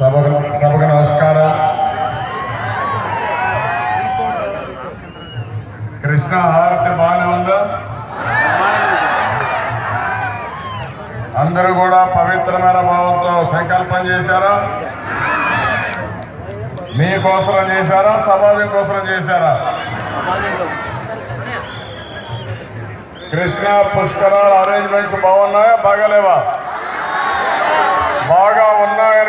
సభకు సభకు నమస్కారం. కృష్ణ హారతి బాగానే ఉందా? అందరూ కూడా పవిత్రమైన భావంతో సంకల్పం చేశారా? మీకోసం చేశారా? సమాజం కోసం చేశారా? కృష్ణ పుష్కరాలు అరేంజ్మెంట్స్ బాగున్నాయా? బాగలేవా? బాగా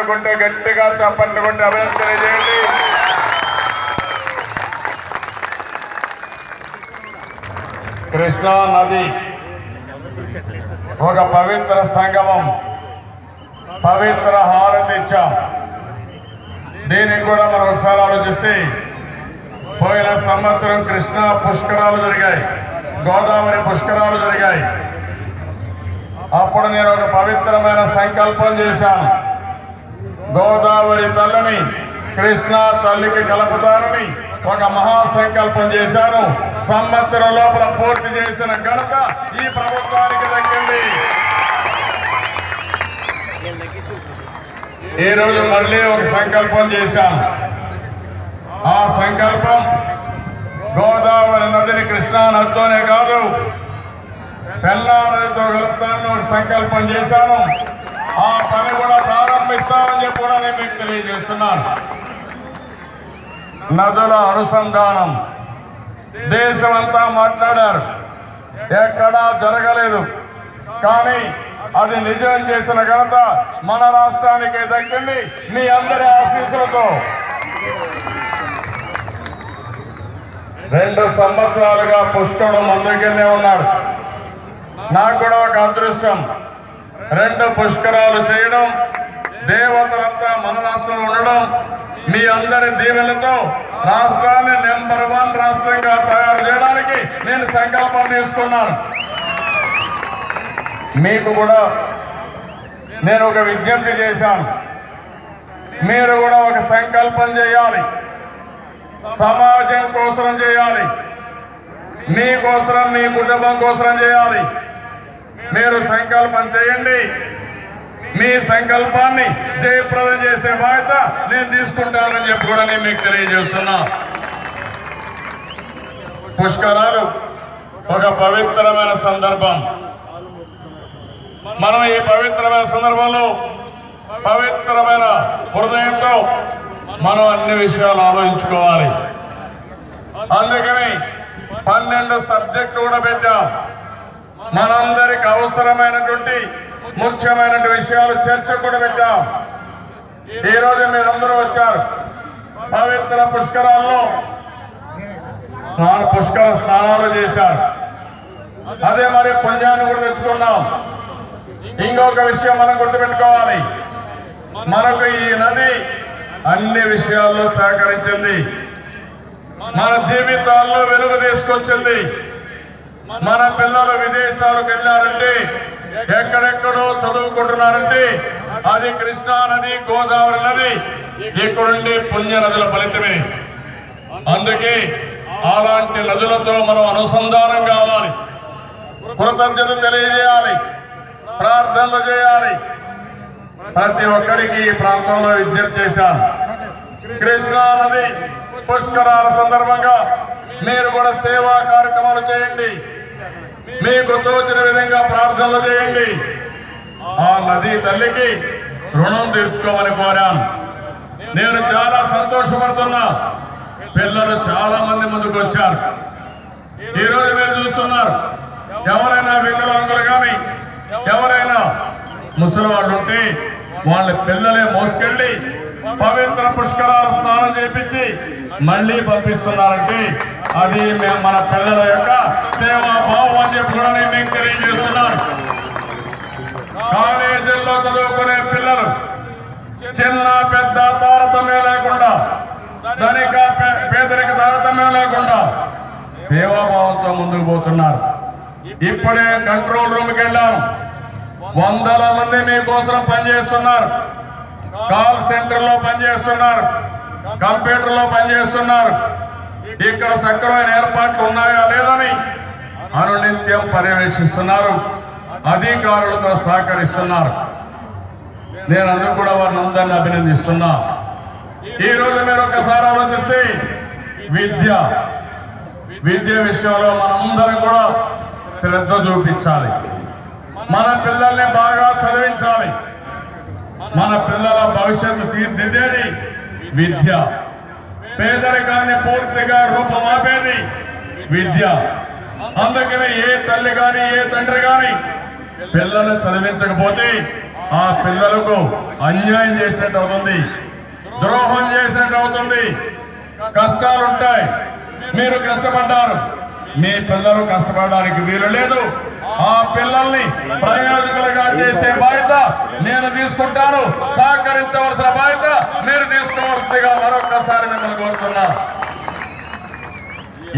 ఉన్నాయనుకుంటే గట్టిగా చప్పట్లు కొట్టి అభినందన చేయండి కృష్ణా నది ఒక పవిత్ర సంగమం పవిత్ర హారతి ఇచ్చాం. దీనికి కూడా మనం ఒకసారి ఆలోచిస్తే పోయిన సంవత్సరం కృష్ణా పుష్కరాలు జరిగాయి గోదావరి పుష్కరాలు జరిగాయి. అప్పుడు నేను ఒక పవిత్రమైన సంకల్పం చేశాను. గోదావరి తల్లిని కృష్ణా తల్లికి కలుపుతారని ఒక మహా సంకల్పం చేశాను సంవత్సరం లోపల పూర్తి చేసిన ఘనత ఈ ప్రభుత్వానికి దక్కింది. ఈ రోజు మళ్ళీ ఒక సంకల్పం చేశాం. ఆ సంకల్పం గోదావరి నదిని కృష్ణా నదితోనే కాదు పెన్నా నదితో కలుపుతానని ఒక సంకల్పం చేశాను. ఆ పని కూడా తెలియజేస్తున్నారు. నదుల అనుసంధానం. దేశమంతా మాట్లాడారు. ఎక్కడా జరగలేదు. కానీ అది నిజం చేసిన ఘనత మన రాష్ట్రానికే దక్కింది మీ అందరి ఆశీస్సులతో. రెండు సంవత్సరాలుగా పుష్కరుడు ముందుకెళ్ళే ఉన్నారు. నాకు కూడా ఒక అదృష్టం. రెండు పుష్కరాలు చేయడం దేవతలంతా మన రాష్ట్రంలో ఉండడం మీ అందరి దీవెలతో రాష్ట్రాన్ని నెంబర్ వన్ రాష్ట్రంగా తయారు చేయడానికి నేను సంకల్పం తీసుకున్నాను. మీకు కూడా నేను ఒక విజ్ఞప్తి చేశాను. మీరు కూడా ఒక సంకల్పం చేయాలి. సమాజం కోసం చేయాలి. మీ కోసం మీ కుటుంబం కోసం చేయాలి. మీరు సంకల్పం చేయండి. మీ సంకల్పాన్ని జయప్రదం చేసే బాధ్యత నేను తీసుకుంటానని చెప్పి కూడా నేను మీకు తెలియజేస్తున్నా. పుష్కరాలు ఒక పవిత్రమైన సందర్భం. మనం ఈ పవిత్రమైన సందర్భంలో పవిత్రమైన హృదయంతో మనం అన్ని విషయాలు ఆలోచించుకోవాలి. అందుకని పన్నెండు సబ్జెక్టు కూడా పెట్టాం. మనందరికి అవసరమైనటువంటి ముఖ్యమైన విషయాలు చర్చ కూడా పెట్టాం. ఈ రోజు మీరందరూ వచ్చారు. పవిత్ర పుష్కరాల్లో స్నాన పుష్కర స్నానాలు చేశారు. అదే మరి పుణ్యాన్ని కూడా తెచ్చుకున్నాం. ఇంకొక విషయం మనం గుర్తుపెట్టుకోవాలి. మనకు ఈ నది అన్ని విషయాల్లో సహకరించింది. మన జీవితాల్లో వెలుగు తీసుకొచ్చింది. మన పిల్లలు విదేశాలకు వెళ్ళారంటే ఎక్కడెక్కడో చదువుకుంటున్నారంటే అది కృష్ణా నది గోదావరి నది ఇక్కడుండి పుణ్య నదుల ఫలితమే. అందుకే అలాంటి నదులతో మనం అనుసంధానం కావాలి. కృతజ్ఞతలు తెలియజేయాలి. ప్రార్థనలు చేయాలి. ప్రతి ఒక్కరికి ఈ ప్రాంతంలో విజ్ఞప్తి చేశాను. కృష్ణా నది పుష్కరాల సందర్భంగా మీరు కూడా సేవా కార్యక్రమాలు చేయండి. మీకు తోచిన విధంగా ప్రార్థనలు చేయండి. ఆ నది తల్లికి రుణం తీర్చుకోమని కోరాను. నేను చాలా సంతోషపడుతున్నా. పిల్లలు చాలా మంది ముందుకు వచ్చారు. ఈ మీరు చూస్తున్నారు. ఎవరైనా వికలాంగులు కానీ ఎవరైనా ముసలి వాళ్ళు ఉంటే వాళ్ళ పిల్లలే మోసుకెళ్ళి పవిత్ర పుష్కరాల స్నానం చేపించి మళ్ళీ పంపిస్తున్నారంటే అది మేము మన పిల్లల యొక్క సేవా భావాన్ని కూడా నేను మీకు తెలియజేస్తున్నాను కాలేజీల్లో చదువుకునే పిల్లలు చిన్న పెద్ద తారతమ్యం లేకుండా ధనిక పే- పేదరిక తారతమ్యం లేకుండా సేవాభావంతో ముందుకు పోతున్నారు. ఇప్పుడే కంట్రోల్ రూమ్కి వెళ్ళాను వందల మంది మీకోసం పనిచేస్తున్నారు. కాల్ సెంటర్లో పనిచేస్తున్నారు. కంప్యూటర్లో పనిచేస్తున్నారు. ఇక్కడ సక్రమైన ఏర్పాట్లు ఉన్నాయా లేదని అనునిత్యం పర్యవేక్షిస్తున్నారు. అధికారులతో సహకరిస్తున్నారు. నేను అందుకు కూడా వారిని అందరినీ అభినందిస్తున్నా. ఈ రోజు మీరు ఒకసారి ఆలోచిస్తే విద్య విద్య విషయంలో మనందరం కూడా శ్రద్ధ చూపించాలి. మన పిల్లల్ని బాగా చదివించాలి. మన పిల్లల భవిష్యత్తు తీర్చిదిద్దేది విద్య. పేదరికాన్ని పూర్తిగా రూపమాపేది విద్య. అందుకనే ఏ తల్లి గాని ఏ తండ్రి గాని పిల్లలు చదివించకపోతే ఆ పిల్లలకు అన్యాయం చేసినట్టు అవుతుంది. ద్రోహం చేసినట్టు అవుతుంది. కష్టాలుంటాయి. మీరు కష్టపడ్డారు. మీ పిల్లలు కష్టపడడానికి వీలు లేదు. ఆ పిల్లల్ని ప్రయోజకులుగా చేసే బాధ్యత నేను తీసుకుంటాను. సహకరించవలసిన బాధ్యత మీరు తీసుకోవాల్సిందిగా మరొకసారి మిమ్మల్ని కోరుతున్నా.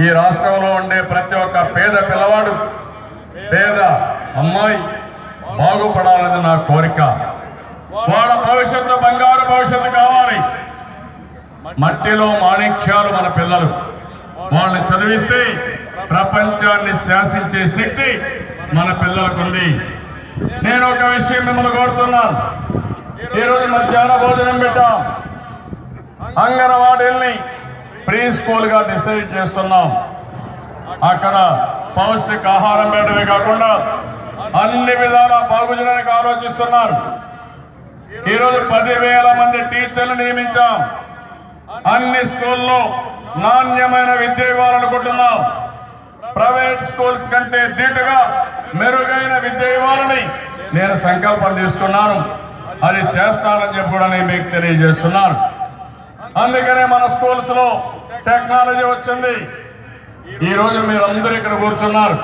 ఈ రాష్ట్రంలో ఉండే ప్రతి ఒక్క పేద పిల్లవాడు పేద అమ్మాయి బాగుపడాలని నా కోరిక. వాళ్ళ భవిష్యత్తు బంగారు భవిష్యత్తు కావాలి. మట్టిలో మాణిక్యాలు మన పిల్లలు. వాళ్ళని చదివిస్తే ప్రపంచాన్ని శాసించే శక్తి మన పిల్లలకు ఉంది. నేను ఒక విషయం మిమ్మల్ని కోరుతున్నాను ఈరోజు మధ్యాహ్న భోజనం పెట్టాం. అంగన్వాడీల్ని ప్రీ స్కూల్గా డిసైడ్ చేస్తున్నాం. అక్కడ పౌష్టిక ఆహారం పెట్టడమే కాకుండా అన్ని విధాల బాగు ఆలోచిస్తున్నారు. ఈరోజు పదివేల మంది టీచర్లు నియమించాం. అన్ని స్కూల్లో నాణ్యమైన విద్య ఇవ్వాలనుకుంటున్నాం. ప్రైవేట్ స్కూల్స్ కంటే ధీటుగా మెరుగైన విద్య ఇవ్వాలని నేను సంకల్పం తీసుకున్నాను. అది చేస్తానని చెప్పి కూడా నేను మీకు తెలియజేస్తున్నాను. అందుకనే మన స్కూల్స్లో టెక్నాలజీ వచ్చింది. ఈ రోజు మీరందరూ ఇక్కడ కూర్చున్నారు.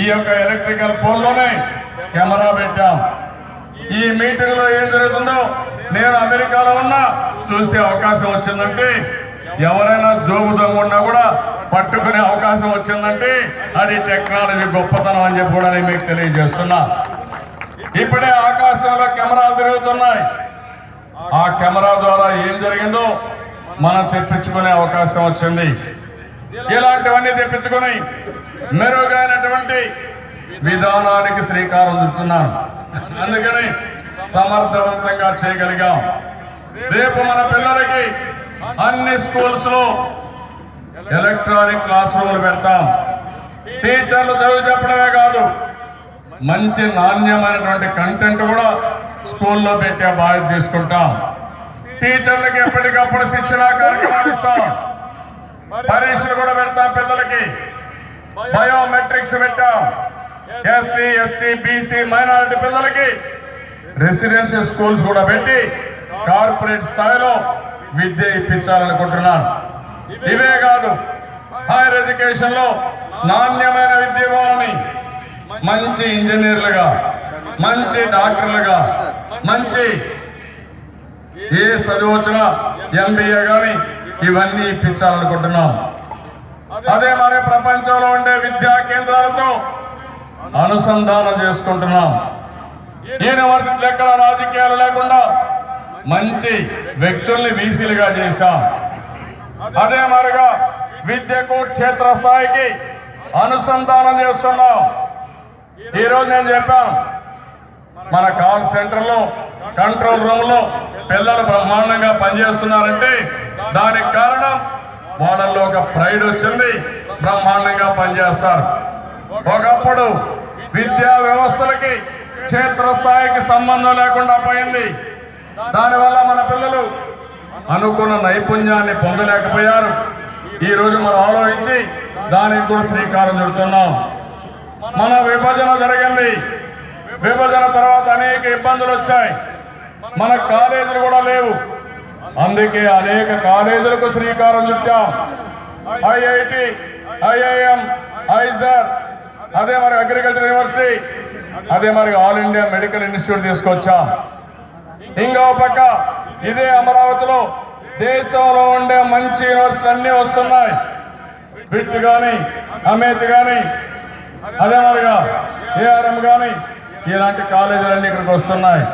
ఈ యొక్క ఎలక్ట్రికల్ పోల్లోనే కెమెరా పెట్టాం. ఈ మీటింగ్లో ఏం జరుగుతుందో నేను అమెరికాలో ఉన్నా చూసే అవకాశం వచ్చిందంటే ఎవరైనా జోబు దొంగ ఉన్నా కూడా పట్టుకునే అవకాశం వచ్చిందంటే అది టెక్నాలజీ గొప్పతనం అని చెప్పి కూడా నేను మీకు తెలియజేస్తున్నా. ఇప్పుడే ఆకాశంలో కెమెరాలు తిరుగుతున్నాయి. ఆ కెమెరా ద్వారా ఏం జరిగిందో మనం తెప్పించుకునే అవకాశం వచ్చింది. ఇలాంటివన్నీ తెప్పించుకొని మెరుగైనటువంటి విధానానికి శ్రీకారం చుడుతున్నాను. అందుకని సమర్థవంతంగా చేయగలిగాం. రేపు మన పిల్లలకి అన్ని స్కూల్స్లో ఎలక్ట్రానిక్ క్లాస్ రూములు పెడతాం. టీచర్లు చదువు చెప్పడమే కాదు మంచి నాణ్యమైనటువంటి కంటెంట్ కూడా స్కూల్లో పెట్టే బాధ్యత తీసుకుంటాం. టీచర్లకి ఎప్పటికప్పుడు శిక్షణ కార్యక్రమాలు ఇస్తాం. పరీక్షలు కూడా పెడతాం పిల్లలకి. బయోమెట్రిక్స్ పెట్టాం. ఎస్సీ ఎస్టీ బీసీ మైనారిటీ పిల్లలకి. రెసిడెన్షియల్ స్కూల్స్ కూడా పెట్టి కార్పొరేట్ స్థాయిలో విద్య ఇప్పించాలనుకుంటున్నాను. ఇవే కాదు హైయర్ ఎడ్యుకేషన్లో నాణ్యమైన విద్య ఇవ్వాలని మంచి ఇంజనీర్లుగా మంచి డాక్టర్లుగా మంచి ఏ చదువు వచ్చినా ఎంబీఏ కానీ ఇవన్నీ ఇప్పించాలనుకుంటున్నాం. అదే మరి ప్రపంచంలో ఉండే విద్యా కేంద్రాలతో అనుసంధానం చేసుకుంటున్నాం. యూనివర్సిటీలు ఎక్కడ రాజకీయాలు లేకుండా మంచి వ్యక్తుల్ని వీసీలుగా చేశాం. అదే మరిగా విద్యకు క్షేత్రస్థాయికి అనుసంధానం చేస్తున్నాం. ఈరోజు నేను చెప్పాను మన కాల్ సెంటర్లో కంట్రోల్ రూమ్లో పిల్లలు బ్రహ్మాండంగా పనిచేస్తున్నారంటే దానికి కారణం వాళ్ళల్లో ఒక ప్రైడ్ వచ్చింది బ్రహ్మాండంగా పనిచేస్తారు. ఒకప్పుడు విద్యా వ్యవస్థలకి క్షేత్రస్థాయికి సంబంధం లేకుండా పోయింది. దానివల్ల మన పిల్లలు అనుకున్న నైపుణ్యాన్ని పొందలేకపోయారు. ఈ రోజు మనం ఆలోచించి దానికి కూడా శ్రీకారం చుడుతున్నాం. మన విభజన జరిగింది. విభజన తర్వాత అనేక ఇబ్బందులు వచ్చాయి. మన కాలేజీలు కూడా లేవు. అందుకే అనేక కాలేజీలకు శ్రీకారం చుట్టాం. ఐఐటి ఐఐఎం ఐజర్ అదే మరి అగ్రికల్చర్ యూనివర్సిటీ అదే మరి ఆల్ ఇండియా మెడికల్ ఇన్స్టిట్యూట్ తీసుకొచ్చాం. ఇంకో పక్క ఇదే అమరావతిలో దేశంలో ఉండే మంచి యూనివర్సిటీలు అన్నీ వస్తున్నాయి. బిట్ కానీ అమేత్ కానీ అదే మరిగా ఏఆర్ఎం కానీ ఇలాంటి కాలేజీలన్నీ ఇక్కడికి వస్తున్నాయి.